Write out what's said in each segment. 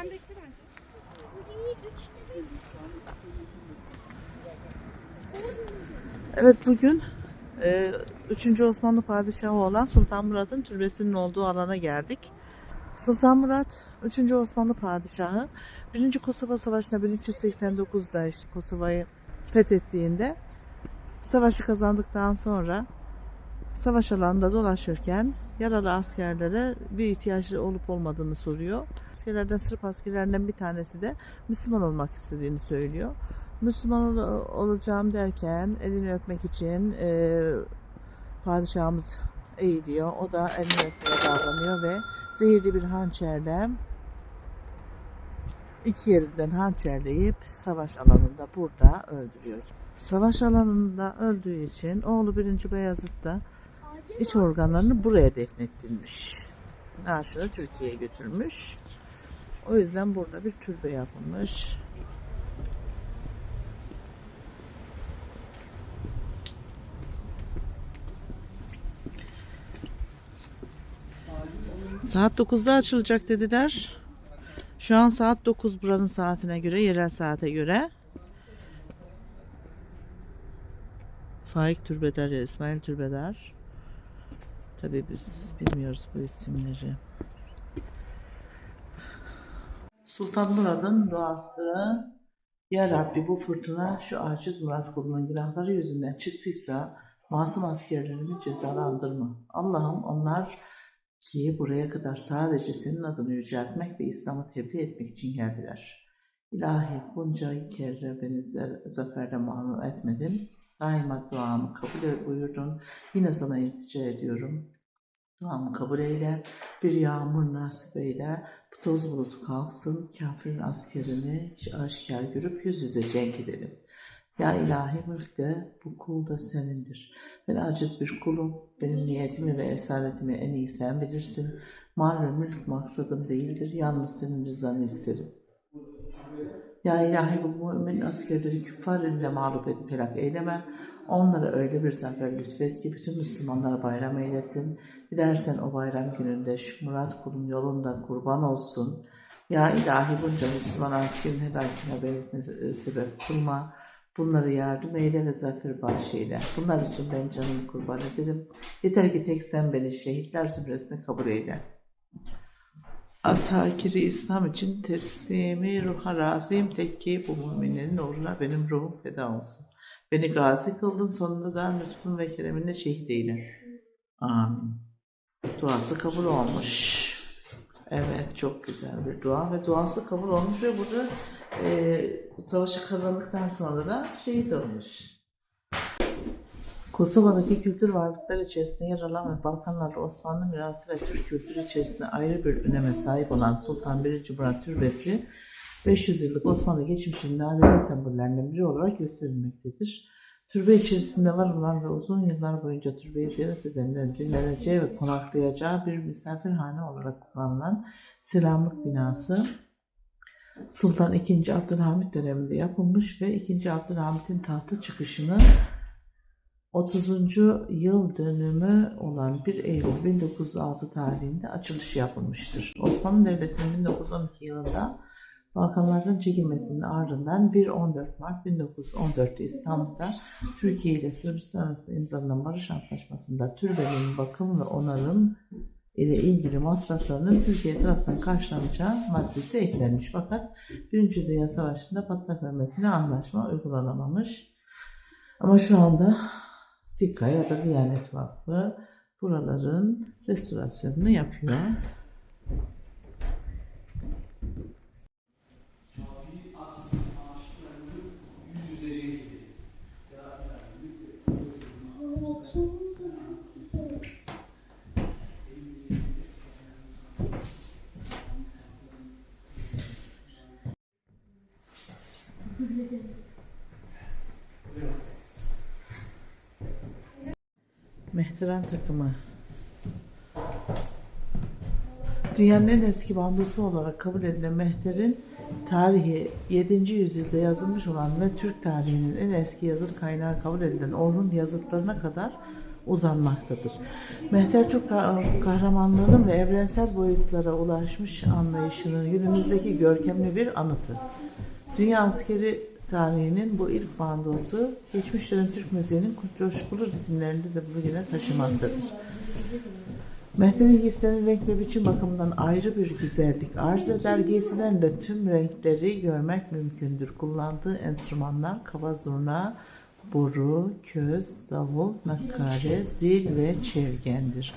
Depremdeki bence. Evet bugün e, 3. Osmanlı padişahı olan Sultan Murat'ın türbesinin olduğu alana geldik. Sultan Murat 3. Osmanlı padişahı 1. Kosova Savaşı'na 1389'da işte Kosova'yı fethettiğinde savaşı kazandıktan sonra savaş alanında dolaşırken yaralı askerlere bir ihtiyaçları olup olmadığını soruyor. Askerlerden Sırp askerlerinden bir tanesi de Müslüman olmak istediğini söylüyor. Müslüman ol- olacağım derken elini öpmek için e, padişahımız eğiliyor. O da elini öpmeye davranıyor ve zehirli bir hançerle iki yerinden hançerleyip savaş alanında burada öldürüyor. Savaş alanında öldüğü için oğlu 1. Beyazıt da iç organlarını buraya defnettirmiş. Naaşını Türkiye'ye götürmüş. O yüzden burada bir türbe yapılmış. Saat 9'da açılacak dediler. Şu an saat 9 buranın saatine göre, yerel saate göre. Faik Türbeder ya İsmail Türbeder. Tabii biz bilmiyoruz bu isimleri. Sultan Murad'ın duası Ya Rabbi bu fırtına şu aciz Murat kulunun günahları yüzünden çıktıysa masum askerlerimi cezalandırma. Allah'ım onlar ki buraya kadar sadece senin adını yüceltmek ve İslam'ı tebliğ etmek için geldiler. İlahi bunca kere beni zaferle mamur etmedin. Daima duamı kabul buyurdun. Yine sana iltica ediyorum. Duamı kabul eyle. Bir yağmur nasip eyle. Bu toz bulutu kalksın. Kafirin askerini aşikar görüp yüz yüze cenk edelim. Ya ilahi mülk de bu kul da senindir. Ben aciz bir kulum. Benim niyetimi ve esaretimi en iyi sen bilirsin. Mal ve mülk maksadım değildir. Yalnız senin rızanı isterim. Ya ilahi bu mümin askerleri küffar elinde mağlup edip helak eyleme. Onlara öyle bir zafer lütfet ki bütün Müslümanlara bayram eylesin. Dilersen o bayram gününde şu Murat kulun yolunda kurban olsun. Ya ilahi bunca Müslüman askerin helakine sebep kılma. Bunları yardım eyle ve zafer bahşeyle. Bunlar için ben canımı kurban ederim. Yeter ki tek sen beni şehitler zümresine kabul eyle. Ashakiri İslam için teslimi ruha razıyım. Tek ki bu müminlerin uğruna benim ruhum feda olsun. Beni gazi kıldın sonunda da lütfun ve kereminle şehit eyle. Amin. Duası kabul olmuş. Evet çok güzel bir dua ve duası kabul olmuş ve burada e, savaşı kazandıktan sonra da şehit olmuş. Kosova'daki kültür varlıkları içerisinde yer alan ve Balkanlarda Osmanlı mirası ve Türk kültürü içerisinde ayrı bir öneme sahip olan Sultan 1. Murat Türbesi 500 yıllık Osmanlı geçmişinin nadide sembollerinden biri olarak gösterilmektedir. Türbe içerisinde var olan ve uzun yıllar boyunca türbeyi ziyaret edenlerin dinleneceği ve konaklayacağı bir misafirhane olarak kullanılan selamlık binası Sultan II. Abdülhamit döneminde yapılmış ve II. Abdülhamit'in tahta çıkışını 30. yıl dönümü olan 1 Eylül 1906 tarihinde açılışı yapılmıştır. Osmanlı Devleti'nin 1912 yılında Balkanlardan çekilmesinin ardından 1-14 Mart 1914'te İstanbul'da Türkiye ile Sırbistan arasında imzalanan barış antlaşmasında türbenin bakım ve onarım ile ilgili masraflarının Türkiye tarafından karşılanacağı maddesi eklenmiş. Fakat Birinci Dünya Savaşı'nda patlak vermesine anlaşma uygulanamamış. Ama şu anda TİKA ya da Diyanet Vakfı buraların restorasyonunu yapıyor. Mehteran takımı. Dünyanın en eski bandosu olarak kabul edilen Mehter'in tarihi 7. yüzyılda yazılmış olan ve Türk tarihinin en eski yazılı kaynağı kabul edilen Orhun yazıtlarına kadar uzanmaktadır. Mehter Türk kah- kahramanlığının ve evrensel boyutlara ulaşmış anlayışının günümüzdeki görkemli bir anıtı. Dünya askeri tarihinin bu ilk bandosu geçmiş dönem Türk müziğinin coşkulu ritimlerini de bugüne taşımaktadır. Mehter'in giysilerinin renk ve biçim bakımından ayrı bir güzellik arz eder. Giysilerinde tüm renkleri görmek mümkündür. Kullandığı enstrümanlar kava zurna, boru, köz, davul, nakkare, zil ve çevgendir.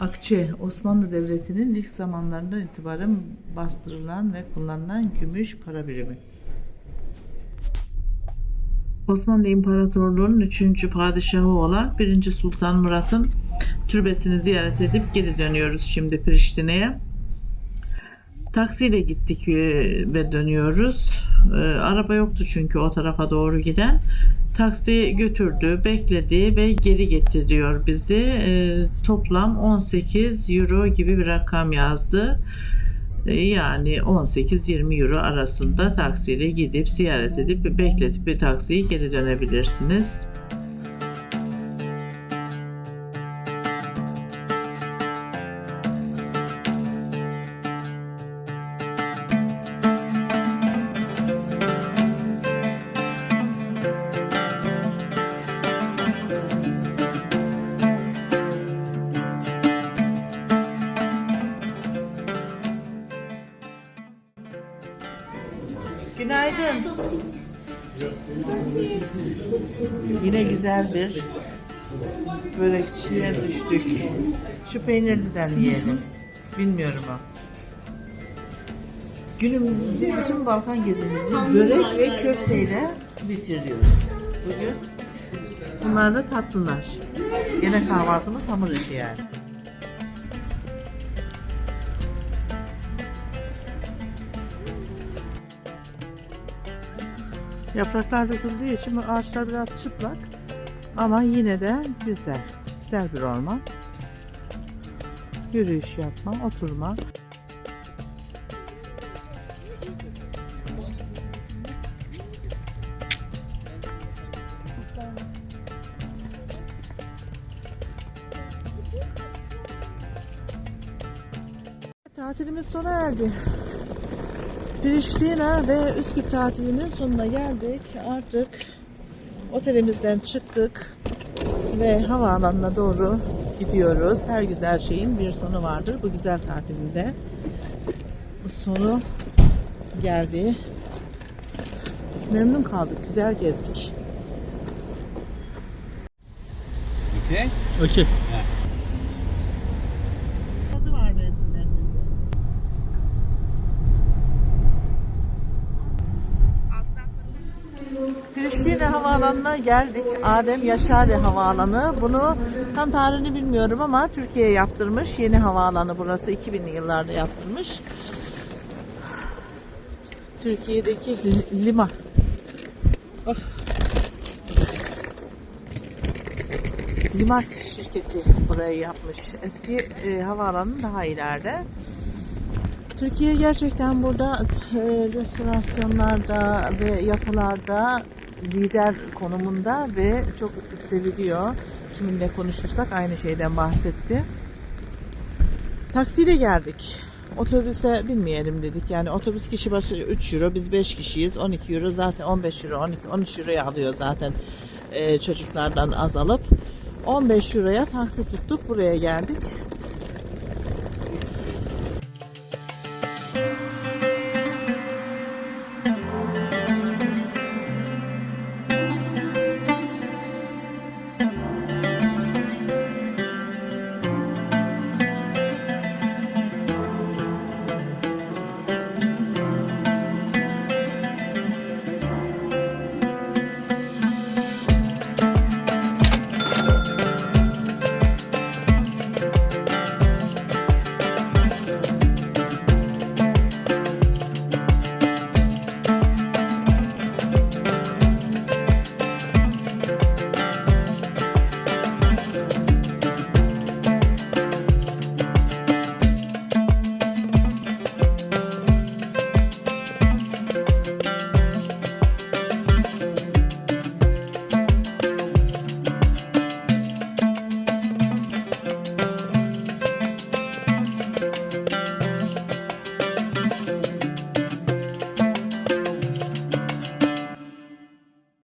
Akçe, Osmanlı Devleti'nin ilk zamanlarından itibaren bastırılan ve kullanılan gümüş para birimi. Osmanlı İmparatorluğu'nun 3. padişahı olan 1. Sultan Murat'ın türbesini ziyaret edip geri dönüyoruz şimdi Priştine'ye. Taksiyle gittik e, ve dönüyoruz. E, Araba yoktu çünkü o tarafa doğru giden. Taksi götürdü, bekledi ve geri getiriyor bizi. E, Toplam 18 euro gibi bir rakam yazdı. E, Yani 18-20 euro arasında taksiyle gidip ziyaret edip bekletip bir taksiyi geri dönebilirsiniz. Yine güzel bir börekçiye düştük. Şu peynirliden yiyelim. Bilmiyorum o. Günümüzü, bütün Balkan gezimizi börek ve köfteyle bitiriyoruz. Bugün bunlar da tatlılar. Yine kahvaltımız hamur işi yani. Yapraklar döküldüğü için bu ağaçlar biraz çıplak ama yine de güzel. Güzel bir orman. Yürüyüş yapma, oturma. Tatilimiz sona erdi. Priştina ve Üsküp tatilinin sonuna geldik. Artık otelimizden çıktık ve havaalanına doğru gidiyoruz. Her güzel şeyin bir sonu vardır. Bu güzel tatilinde sonu geldi. Memnun kaldık. Güzel gezdik. Okay. Okey. Yazı Havaalanı'na geldik. Adem Yaşari Havaalanı. Bunu tam tarihini bilmiyorum ama Türkiye yaptırmış. Yeni havaalanı burası. 2000'li yıllarda yaptırmış. Türkiye'deki li- liman. Of. Limak şirketi burayı yapmış. Eski e, havaalanı daha ileride. Türkiye gerçekten burada e, restorasyonlarda ve yapılarda lider konumunda ve çok seviliyor. Kiminle konuşursak aynı şeyden bahsetti. Taksiyle geldik. Otobüse binmeyelim dedik. Yani otobüs kişi başı 3 euro, biz 5 kişiyiz. 12 euro zaten 15 euro, 12 13 euroya alıyor zaten e, çocuklardan azalıp. 15 euroya taksi tuttuk buraya geldik.